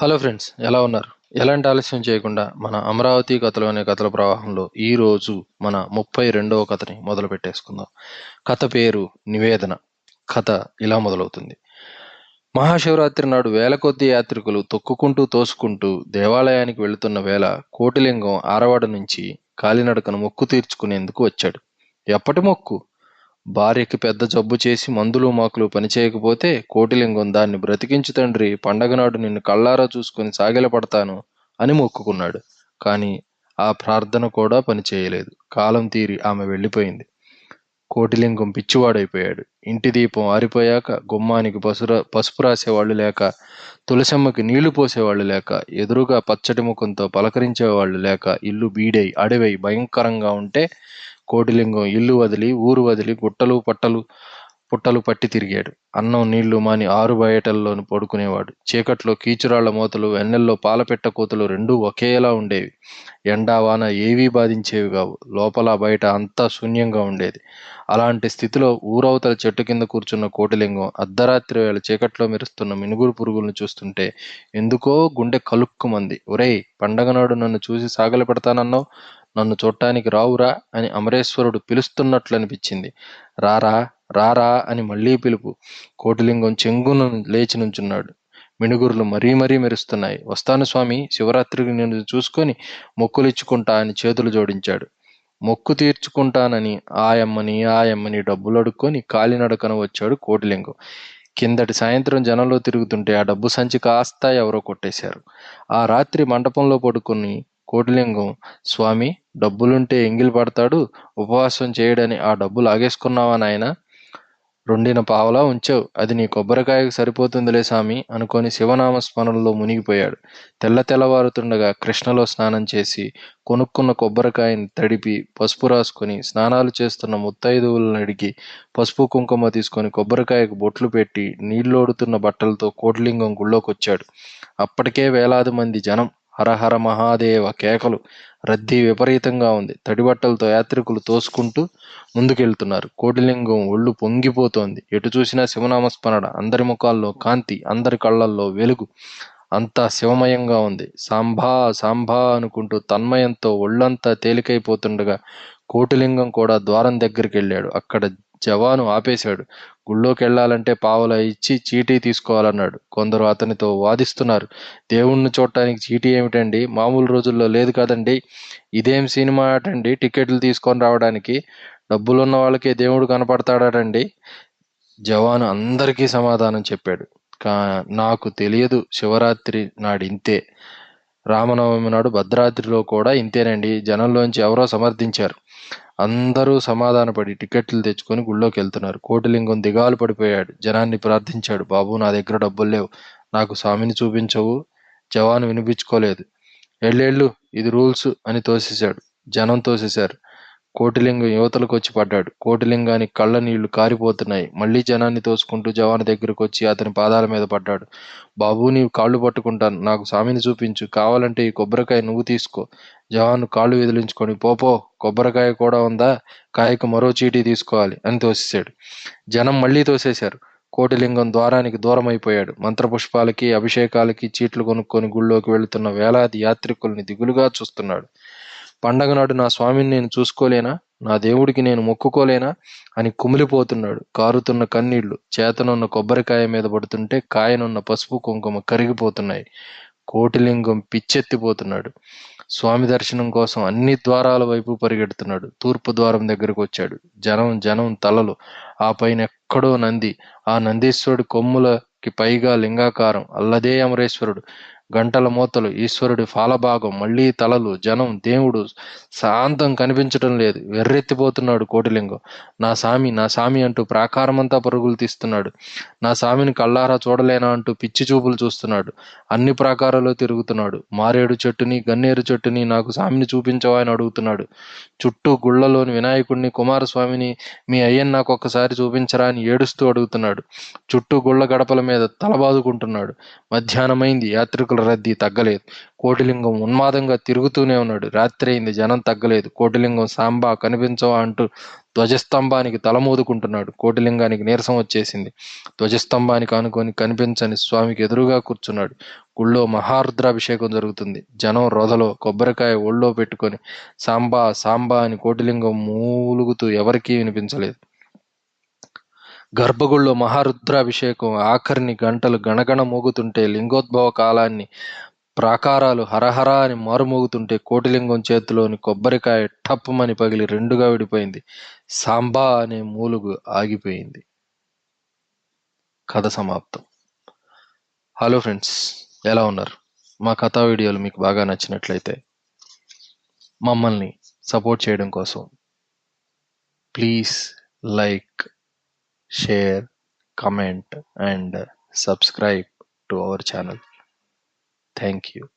Hello friends ఎలా ఉన్నారు? ఎలాంటి ఆలస్యం చేయకుండా మన అమరావతి కథలు అనే కథల ప్రవాహంలో ఈ రోజు మన ముప్పై రెండవ కథని మొదలు పెట్టేసుకుందాం. కథ పేరు నివేదన. కథ ఇలా మొదలవుతుంది. మహాశివరాత్రి నాడు వేల కొద్ది యాత్రికులు తొక్కుకుంటూ తోసుకుంటూ దేవాలయానికి వెళుతున్న వేళ కోటిలింగం ఆరవాడ నుంచి కాలినడకను మొక్కు తీర్చుకునేందుకు వచ్చాడు. ఎప్పటి మొక్కు? భార్యకి పెద్ద జబ్బు చేసి మందులు మాకులు పనిచేయకపోతే కోటిలింగం దాన్ని బ్రతికించు తండ్రి పండగ నాడు నిన్ను కళ్ళారా చూసుకుని సాగిలపడతాను అని మొక్కుకున్నాడు. కానీ ఆ ప్రార్థన కూడా పనిచేయలేదు కాలం తీరి ఆమె వెళ్ళిపోయింది. కోటిలింగం పిచ్చివాడైపోయాడు. ఇంటి దీపం ఆరిపోయాక గుమ్మానికి పసుర పసుపు రాసేవాళ్ళు లేక తులసమ్మకి నీళ్ళు పోసేవాళ్ళు లేక ఎదురుగా పచ్చటి ముఖంతో పలకరించేవాళ్ళు లేక ఇల్లు బీడై అడవై భయంకరంగా ఉంటే కోటిలింగం ఇల్లు వదిలి ఊరు వదిలి గుట్టలు పట్టలు పుట్టలు పట్టి తిరిగాడు. అన్నం నీళ్ళు మాని ఆరు బయటల్లోను పడుకునేవాడు. చీకట్లో కీచురాళ్ళ మూతలు వెన్నెల్లో పాలపెట్ట కూతలు రెండూ ఒకేలా ఉండేవి. ఎండా వాన ఏవీ బాధించేవి కావు. లోపల బయట అంతా శూన్యంగా ఉండేది. అలాంటి స్థితిలో ఊరవతల చెట్టు కింద కూర్చున్న కోటిలింగం అర్ధరాత్రి వేళ చీకట్లో మెరుస్తున్న మినుగురు పురుగులను చూస్తుంటే ఎందుకో గుండె కలుక్కుమంది. ఒరేయ్ పండగ నాడు నన్ను చూసి సాగలి పెడతానన్నావు? నన్ను చూడటానికి రావురా అని అమరేశ్వరుడు పిలుస్తున్నట్లు అనిపించింది. రారా రారా అని మళ్ళీ పిలుపు. కోటిలింగం చెంగును లేచి నుంచున్నాడు. మిణుగురులు మరీ మరీ మెరుస్తున్నాయి. వస్తాను స్వామి శివరాత్రికి నేను చూసుకొని మొక్కులిచ్చుకుంటా అని చేతులు జోడించాడు. మొక్కు తీర్చుకుంటానని ఆయమ్మని ఆయమ్మని డబ్బులు అడుక్కొని కాలినడకన వచ్చాడు కోటిలింగం. కిందటి సాయంత్రం జనంలో తిరుగుతుంటే ఆ డబ్బు సంచి కాస్త ఎవరో కొట్టేశారు. ఆ రాత్రి మండపంలో పడుకొని కోటిలింగం. స్వామి డబ్బులుంటే ఎంగిలి పడతాడు ఉపవాసం చేయడని ఆ డబ్బు లాగేసుకున్నావా నాయన? రెండిన పావలా ఉంచావు. అది నీ కొబ్బరికాయకు సరిపోతుందిలే స్వామి అనుకొని శివనామ స్మరణలో మునిగిపోయాడు. తెల్ల తెల్లవారుతుండగా కృష్ణలో స్నానం చేసి కొనుక్కున్న కొబ్బరికాయని తడిపి పసుపు రాసుకొని స్నానాలు చేస్తున్న ముత్తైదువులను అడిగి పసుపు కుంకుమ తీసుకొని కొబ్బరికాయకు బొట్లు పెట్టి నీళ్ళోడుతున్న బట్టలతో కోటిలింగం గుళ్ళోకొచ్చాడు. అప్పటికే వేలాది మంది జనం హరహర మహాదేవ కేకలు రద్దీ విపరీతంగా ఉంది. తడిబట్టలతో యాత్రికులు తోసుకుంటూ ముందుకెళ్తున్నారు. కోటిలింగం ఒళ్ళు పొంగిపోతోంది. ఎటు చూసినా శివనామస్మరణ. అందరి ముఖాల్లో కాంతి అందరి కళ్ళల్లో వెలుగు. అంతా శివమయంగా ఉంది. సాంబా సాంబా అనుకుంటూ తన్మయంతో ఒళ్ళంతా తేలికైపోతుండగా కోటిలింగం కూడా ద్వారం దగ్గరికి వెళ్ళాడు అక్కడ జవాను ఆపేశాడు. గుళ్ళోకి వెళ్ళాలంటే పావలా ఇచ్చి చీటీ తీసుకోవాలన్నాడు. కొందరు అతనితో వాదిస్తున్నారు. దేవుణ్ణి చూడటానికి చీటీ ఏమిటండి? మామూలు రోజుల్లో లేదు కదండి. ఇదేం సినిమా అటండి టికెట్లు తీసుకొని రావడానికి డబ్బులున్న వాళ్ళకే దేవుడు కనపడతాడటండి? జవాను అందరికీ సమాధానం చెప్పాడు. కా నాకు తెలియదు. శివరాత్రి నాడింతే. ఇంతే రామనవమి నాడు భద్రాద్రిలో కూడా ఇంతేనండి. జనంలోంచి ఎవరో సమర్థించారు. అందరూ సమాధానపడి టికెట్లు తెచ్చుకొని గుళ్ళోకి వెళ్తున్నారు. కోటిలింగం దిగాలు పడిపోయాడు. జనాన్ని ప్రార్థించాడు. బాబు నా దగ్గర డబ్బులు లేవు. నాకు స్వామిని చూపించవు. జవాను వినిపించుకోలేదు. ఎళ్ళేళ్ళు ఇది రూల్స్ అని తోసేశాడు. జనం తోసేశారు. కోటిలింగం యువతలకు వచ్చి పడ్డాడు. కోటిలింగానికి కళ్ళ నీళ్ళు కారిపోతున్నాయి. మళ్ళీ జనాన్ని తోసుకుంటూ జవాను దగ్గరకు వచ్చి అతని పాదాల మీద పడ్డాడు. బాబు నీవు కాళ్ళు పట్టుకుంటాను. నాకు స్వామిని చూపించు. కావాలంటే ఈ కొబ్బరికాయ నువ్వు తీసుకో. జవాను కాళ్ళు విదిలించుకొని పోపో కొబ్బరికాయ కూడా ఉందా? కాయకు మరో చీటీ తీసుకోవాలి అని తోసేశాడు. జనం మళ్ళీ తోసేశారు. కోటిలింగం ద్వారానికి దూరం అయిపోయాడు మంత్రపుష్పాలకి అభిషేకాలకి చీట్లు కొనుక్కొని గుళ్ళోకి వెళుతున్న వేలాది యాత్రికుల్ని దిగులుగా చూస్తున్నాడు. పండగ నాడు నా స్వామిని నేను చూసుకోలేనా? నా దేవుడికి నేను మొక్కుకోలేనా? అని కుమిలిపోతున్నాడు. కారుతున్న కన్నీళ్ళు చేతనున్న కొబ్బరికాయ మీద పడుతుంటే కాయనున్న పసుపు కుంకుమ కరిగిపోతున్నాయి. కోటిలింగం పిచ్చెత్తిపోతున్నాడు. స్వామి దర్శనం కోసం అన్ని ద్వారాల వైపు పరిగెడుతున్నాడు. తూర్పు ద్వారం దగ్గరకు వచ్చాడు. జనం జనం తలలు ఆ పైన ఎక్కడో నంది. ఆ నందీశ్వరుడి కొమ్ములకి పైగా లింగాకారం. అల్లదే అమరేశ్వరుడు. గంటల మోతలు ఈశ్వరుడి ఫాలభాగం మళ్ళీ తలలు జనం దేవుడు శాంతం కనిపించడం లేదు. వెర్రెత్తిపోతున్నాడు కోటిలింగం. నా సామి నా సామి అంటూ ప్రాకారమంతా పరుగులు తీస్తున్నాడు. నా సామిని కళ్ళారా చూడలేనా అంటూ పిచ్చి చూపులు చూస్తున్నాడు. అన్ని ప్రాకారాలు తిరుగుతున్నాడు. మారేడు చెట్టుని గన్నేరు చెట్టుని నాకు సామిని చూపించవా అని అడుగుతున్నాడు. చుట్టూ గుళ్ళలోని వినాయకుడిని కుమారస్వామిని మీ అయ్యన్ నాకు ఒక్కసారి చూపించరా అని ఏడుస్తూ అడుగుతున్నాడు. చుట్టూ గుళ్ళ గడపల మీద తలబాదుకుంటున్నాడు. మధ్యాహ్నమైంది. యాత్రికులు ప్రేక్షకుల రద్దీ తగ్గలేదు. కోటిలింగం ఉన్మాదంగా తిరుగుతూనే ఉన్నాడు. రాత్రి అయింది జనం తగ్గలేదు. కోటిలింగం సాంబా కనిపించవా అంటూ ధ్వజస్తంభానికి తలమూదుకుంటున్నాడు కోటిలింగానికి నీరసం వచ్చేసింది. ధ్వజస్తంభానికి అనుకొని కనిపించని స్వామికి ఎదురుగా కూర్చున్నాడు. గుళ్ళో మహారుద్రాభిషేకం జరుగుతుంది. జనం రొదలో కొబ్బరికాయ ఒళ్ళో పెట్టుకొని సాంబా సాంబా అని కోటిలింగం మూలుగుతూ ఎవరికీ వినిపించలేదు. గర్భగుడిలో మహారుద్రాభిషేకం ఆఖరిని గంటలు గణగణ మోగుతుంటే లింగోద్భవ కాలాన్ని ప్రాకారాలు హరహర అని మారుమోగుతుంటే కోటిలింగం చేతిలోని కొబ్బరికాయ టప్పుమని పగిలి రెండుగా విడిపోయింది. సాంబా అనే మూలుగు ఆగిపోయింది. కథ సమాప్తం. హలో ఫ్రెండ్స్ ఎలా ఉన్నారు? మా కథా వీడియోలు మీకు బాగా నచ్చినట్లయితే మమ్మల్ని సపోర్ట్ చేయడం కోసం please like share, comment, and subscribe to our channel. Thank you.